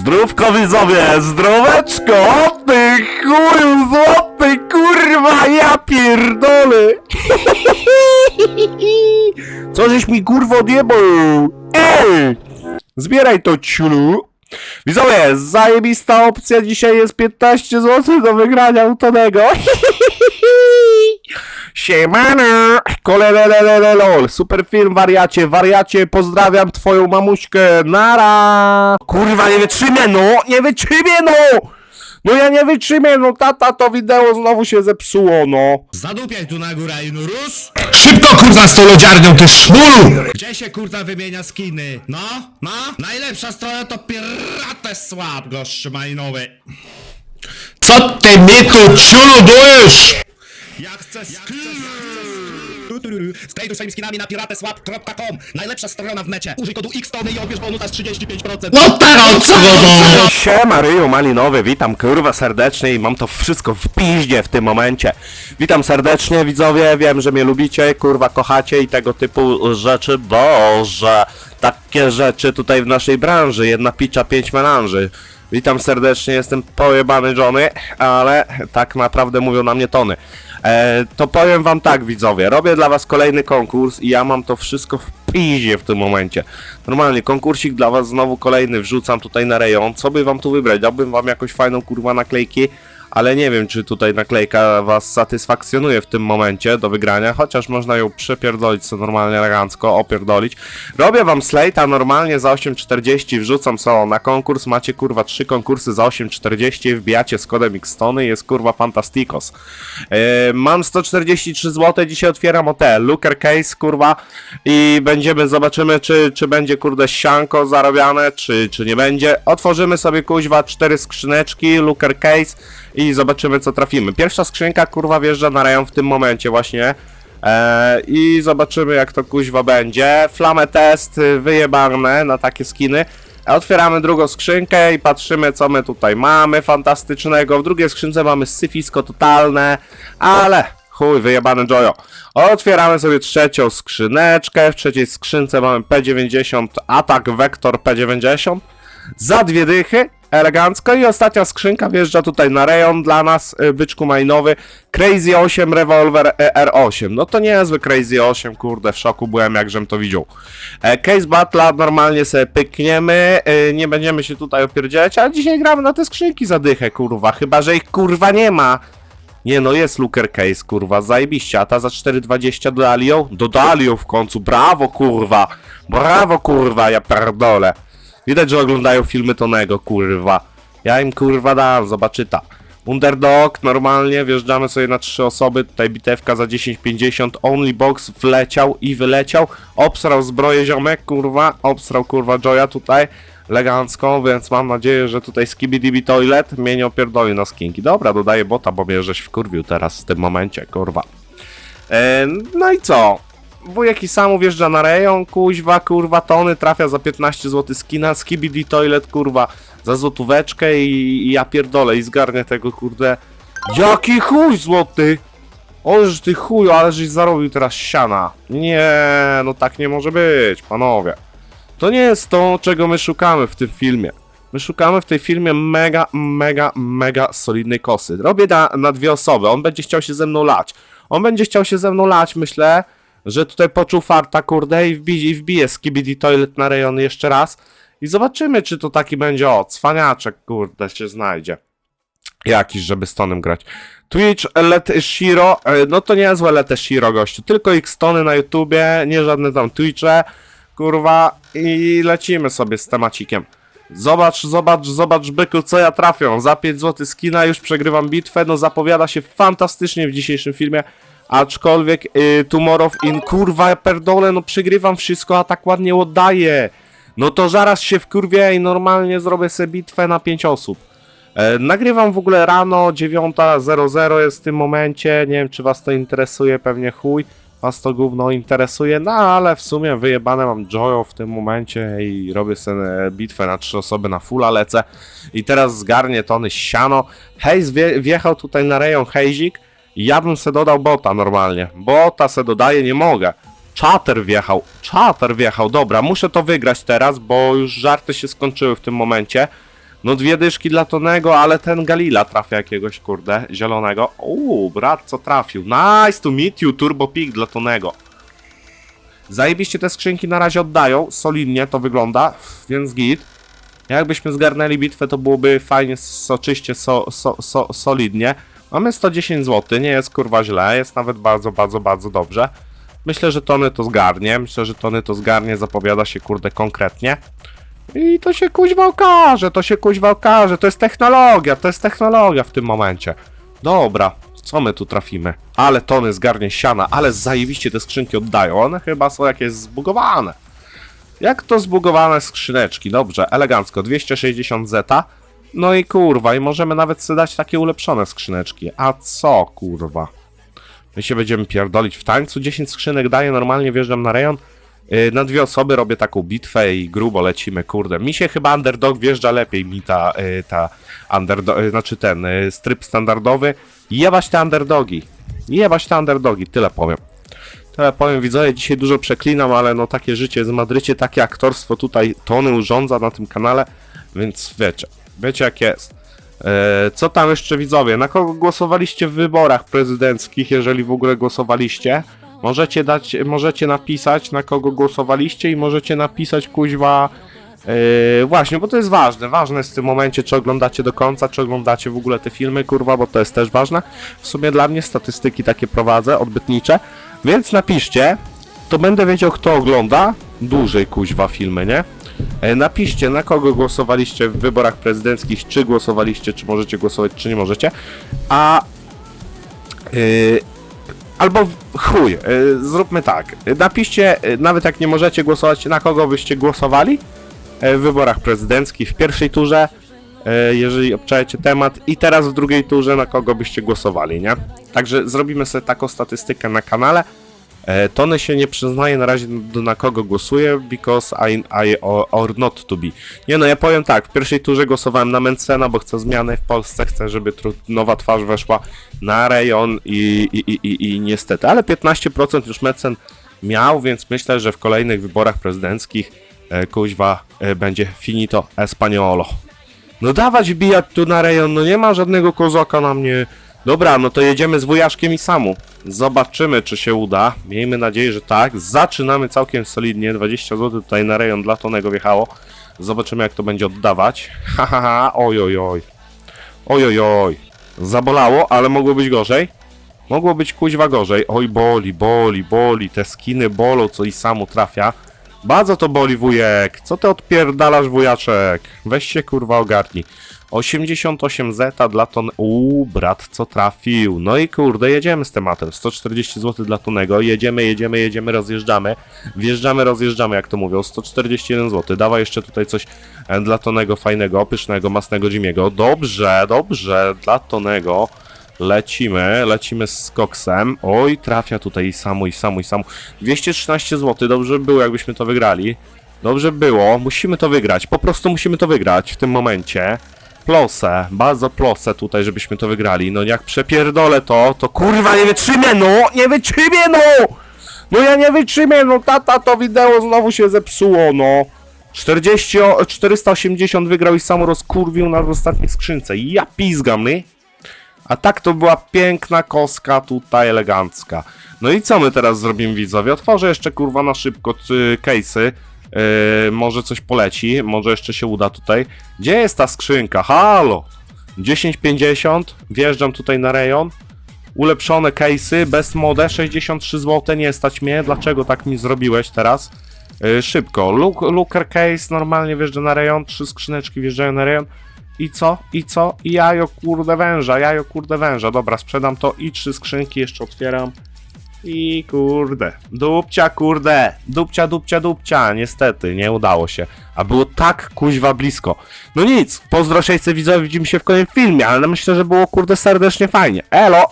Zdrówko widzowie, zdroweczko, o ty chuju złoty, kurwa, ja pierdolę. Co żeś mi kurwo odjebał? Ej! Zbieraj to ciulu. Widzowie, zajebista opcja, dzisiaj jest 15 zł do wygrania u Tonego. Siemano! Kolelelelelol, super film, wariacie, wariacie, pozdrawiam twoją mamuśkę, nara! Kurwa, nie wytrzymię, no, nie wytrzymię, no! No ja nie wytrzymię, no tata, to wideo znowu się zepsuło, no. Zadupiaj tu na górę i nurus! Szybko kurwa z tą lodziarnią, ty szmulu! Gdzie się kurwa wymienia skiny? No? No? Najlepsza strona to Piratę Słab, gościu malinowy. Co ty mi tu ciulu dujesz? Chcesz skin... Tu swoimi skinami na pirateswap.com Najlepsza strona w necie. Użyj kodu XTONY i odbierz bonus aż 35%. No teraz co no? Siema, Ryju Malinowy, witam kurwa serdecznie i mam to wszystko w piździe w tym momencie. Witam serdecznie widzowie, wiem, że mnie lubicie, kurwa kochacie i tego typu rzeczy, boże, takie rzeczy tutaj w naszej branży, jedna picza, pięć melanży. Witam serdecznie, jestem pojebany Johnny, ale tak naprawdę mówią na mnie tony. E, to powiem wam tak widzowie, robię dla was kolejny konkurs i ja mam to wszystko w piździe w tym momencie. Normalnie, konkursik dla was znowu kolejny wrzucam tutaj na rejon. Co by wam tu wybrać? Dałbym wam jakąś fajną kurwa naklejki, ale nie wiem czy tutaj naklejka was satysfakcjonuje w tym momencie do wygrania, chociaż można ją przepierdolić co normalnie elegancko, opierdolić. Robię wam slate'a normalnie za 8,40, wrzucam sobie na konkurs, macie kurwa trzy konkursy za 8,40, wbijacie z kodem Xtony, jest kurwa fantasticos. Yy, mam 143 zł, dzisiaj otwieram OT, Looker Case kurwa i będziemy, zobaczymy czy, czy będzie kurde sianko zarabiane, czy, czy nie będzie. Otworzymy sobie kuźwa cztery skrzyneczki, Looker Case i zobaczymy co trafimy. Pierwsza skrzynka kurwa wjeżdża na rejon w tym momencie właśnie. Eee, I zobaczymy jak to kuźwa będzie. Flamę test y, wyjebane na takie skiny. A Otwieramy drugą skrzynkę i patrzymy co my tutaj mamy fantastycznego. W drugiej skrzynce mamy syfisko totalne, ale chuj, wyjebane Jojo. Otwieramy sobie trzecią skrzyneczkę. W trzeciej skrzynce mamy P90, atak Vector P90 za dwie dychy, elegancko i ostatnia skrzynka wjeżdża tutaj na rejon dla nas, y, byczku majnowy, Crazy 8 Revolver y, R8, no to niezły Crazy 8, kurde, w szoku byłem jak żem to widział. E, Case Battle normalnie sobie pykniemy, y, nie będziemy się tutaj opierdzielać, a dzisiaj gramy na te skrzynki za dychę, kurwa, chyba, że ich kurwa nie ma. Nie no, jest Looker Case, kurwa, zajebiście, a ta za 4,20 dodali ją? Dodali ją w końcu, brawo, kurwa, brawo, kurwa, ja pierdolę. Widać, że oglądają filmy Tonego, kurwa. Ja im kurwa dam, zobaczyta. Underdog, normalnie, wjeżdżamy sobie na trzy osoby, tutaj bitewka za 10,50, Only Box wleciał i wyleciał, obsrał zbroję ziomek, kurwa, obsrał kurwa Joya tutaj, elegancko, więc mam nadzieję, że tutaj Skibidi Toilet mnie nie opierdoli na skinki. Dobra, dodaję bota, bo mnie żeś wkurwił teraz w tym momencie, kurwa. E, no i co? Wujek i sam wjeżdża na rejon, kuźwa, kurwa, tony, trafia za 15 zł skina, skibidi toilet, kurwa, za złotóweczkę i, i ja pierdolę i zgarnę tego, kurde. Jaki chuj złoty! Oż ty chuj, ale żeś zarobił teraz siana. Nie, no tak nie może być, panowie. To nie jest to, czego my szukamy w tym filmie. My szukamy w tej filmie mega, mega, mega solidnej kosy. Robię na, na dwie osoby, on będzie chciał się ze mną lać. On będzie chciał się ze mną lać, myślę, że tutaj poczuł farta, kurde, i wbije, i wbije Skibidi Toilet na rejon jeszcze raz. I zobaczymy, czy to taki będzie, o, cwaniaczek, kurde, się znajdzie. Jakiś, żeby z Tonem grać. Twitch, Let Shiro, e, no to niezłe Let Shiro, gościu, tylko X-Tony na YouTubie, nie żadne tam Twitche, kurwa, i lecimy sobie z temacikiem. Zobacz, zobacz, zobacz, byku, co ja trafię. Za 5 zł skina już przegrywam bitwę, no zapowiada się fantastycznie w dzisiejszym filmie. Aczkolwiek y, Tomorrow in kurwa perdole, no przegrywam wszystko, a tak ładnie oddaję. No to zaraz się wkurwię i normalnie zrobię sobie bitwę na 5 osób. E, nagrywam w ogóle rano, 9.00 jest w tym momencie, nie wiem czy was to interesuje, pewnie chuj. Was to gówno interesuje, no ale w sumie wyjebane mam Joyo w tym momencie i robię sobie bitwę na trzy osoby na fulla lecę. I teraz zgarnie tony siano. Hejs wje, wjechał tutaj na rejon Hejzik. Ja bym se dodał bota normalnie. Bota se dodaję, nie mogę. Chater wjechał. Chater wjechał. Dobra, muszę to wygrać teraz, bo już żarty się skończyły w tym momencie. No dwie dyszki dla Tonego, ale ten Galila trafia jakiegoś, kurde, zielonego. Uuu, brat, co trafił. Nice to meet you, Turbo Pig dla Tonego. Zajebiście te skrzynki na razie oddają, solidnie to wygląda, więc git. Jakbyśmy zgarnęli bitwę, to byłoby fajnie, soczyście, so, so, so, solidnie. Mamy 110 zł, nie jest kurwa źle, jest nawet bardzo, bardzo, bardzo dobrze. Myślę, że Tony to zgarnie, myślę, że Tony to zgarnie, zapowiada się kurde konkretnie. I to się kuźwa okaże, to się kuźwa okaże, to jest technologia, to jest technologia w tym momencie. Dobra, co my tu trafimy? Ale Tony zgarnie siana, ale zajebiście te skrzynki oddają, one chyba są jakieś zbugowane. Jak to zbugowane skrzyneczki? Dobrze, elegancko, 260 zeta. No i kurwa, i możemy nawet sobie dać takie ulepszone skrzyneczki. A co kurwa? My się będziemy pierdolić w tańcu. 10 skrzynek daję, normalnie wjeżdżam na rejon. Yy, na dwie osoby robię taką bitwę i grubo lecimy, kurde. Mi się chyba underdog wjeżdża lepiej, mi ta, yy, ta underdog, yy, znaczy ten yy, stryp standardowy. Jebać te underdogi. Jebać te underdogi, tyle powiem. Tyle powiem widzowie, dzisiaj dużo przeklinam, ale no takie życie z Madrycie, takie aktorstwo tutaj Tony urządza na tym kanale, więc wiecie, wiecie jak jest. Eee, co tam jeszcze widzowie? Na kogo głosowaliście w wyborach prezydenckich, jeżeli w ogóle głosowaliście? Możecie dać, możecie napisać na kogo głosowaliście i możecie napisać kuźwa Yy, właśnie, bo to jest ważne. Ważne jest w tym momencie, czy oglądacie do końca, czy oglądacie w ogóle te filmy, kurwa, bo to jest też ważne. W sumie dla mnie statystyki takie prowadzę, odbytnicze. Więc napiszcie, to będę wiedział, kto ogląda dłużej kuźwa filmy, nie? E, Napiszcie, na kogo głosowaliście w wyborach prezydenckich, czy głosowaliście, czy możecie głosować, czy nie możecie. A yy, Albo chuj, y, zróbmy tak. Napiszcie, nawet jak nie możecie głosować, na kogo byście głosowali w wyborach prezydenckich w pierwszej turze, y, jeżeli obczajecie temat, i teraz w drugiej turze, na kogo byście głosowali, nie? Także zrobimy sobie taką statystykę na kanale. E, Tony się nie przyznaje na razie do na kogo głosuje, because I, I or, not to be. Nie no, ja powiem tak, w pierwszej turze głosowałem na Mencena, bo chcę zmiany w Polsce, chcę, żeby nowa twarz weszła na rejon i, i, i, i, i niestety, ale 15% już Mencen miał, więc myślę, że w kolejnych wyborach prezydenckich e, kuźwa e, będzie finito espagnolo. No dawać wbijać tu na rejon, no nie ma żadnego kozaka na mnie. Dobra, no to jedziemy z wujaszkiem i samu. Zobaczymy, czy się uda. Miejmy nadzieję, że tak. Zaczynamy całkiem solidnie. 20 zł tutaj na rejon dla Tonego wjechało. Zobaczymy, jak to będzie oddawać. Ha, ha, ha. Oj, oj, oj. Oj, oj, oj. Zabolało, ale mogło być gorzej. Mogło być kuźwa gorzej. Oj, boli, boli, boli. Te skiny bolą, co i samu trafia. Bardzo to boli, wujek. Co ty odpierdalasz, wujaczek? Weź się, kurwa, ogarnij. 88 zeta dla ton... Uuu, brat, co trafił. No i kurde, jedziemy z tematem. 140 zł dla Tonego. Jedziemy, jedziemy, jedziemy, rozjeżdżamy. Wjeżdżamy, rozjeżdżamy, jak to mówią. 141 zł. Dawaj jeszcze tutaj coś e, dla Tonego fajnego, pysznego, masnego Jimiego. Dobrze, dobrze, dla Tonego. Lecimy, lecimy z koksem. Oj, trafia tutaj i samu, i samu, i samu. 213 zł, dobrze by było, jakbyśmy to wygrali. Dobrze było, musimy to wygrać. Po prostu musimy to wygrać w tym momencie. Plosę, bardzo plosę tutaj, żebyśmy to wygrali. No jak przepierdolę to, to kurwa nie wytrzymię, no! Nie wytrzymię, no! No ja nie wytrzymię, no tata, to wideo znowu się zepsuło, no. 40, o- 480 wygrał i sam rozkurwił na ostatniej skrzynce. Ja pizgam, nie? A tak to była piękna koska tutaj elegancka. No i co my teraz zrobimy widzowie? Otworzę jeszcze kurwa na szybko case'y. Yy, może coś poleci, może jeszcze się uda tutaj. Gdzie jest ta skrzynka? Halo! 10,50, wjeżdżam tutaj na rejon. Ulepszone case'y, bez mode, 63 zł, nie stać mnie. Dlaczego tak mi zrobiłeś teraz? Yy, szybko, Look, looker case, normalnie wjeżdża na rejon, trzy skrzyneczki wjeżdżają na rejon. I co? I co? I jajo kurde węża, jajo kurde węża. Dobra, sprzedam to i trzy skrzynki jeszcze otwieram. I kurde. Dupcia kurde. Dupcia, dupcia, dupcia. Niestety, nie udało się. A było tak kuźwa blisko. No nic, pozdro 600 widzowie, widzimy się w kolejnym filmie, ale myślę, że było kurde serdecznie fajnie. Elo!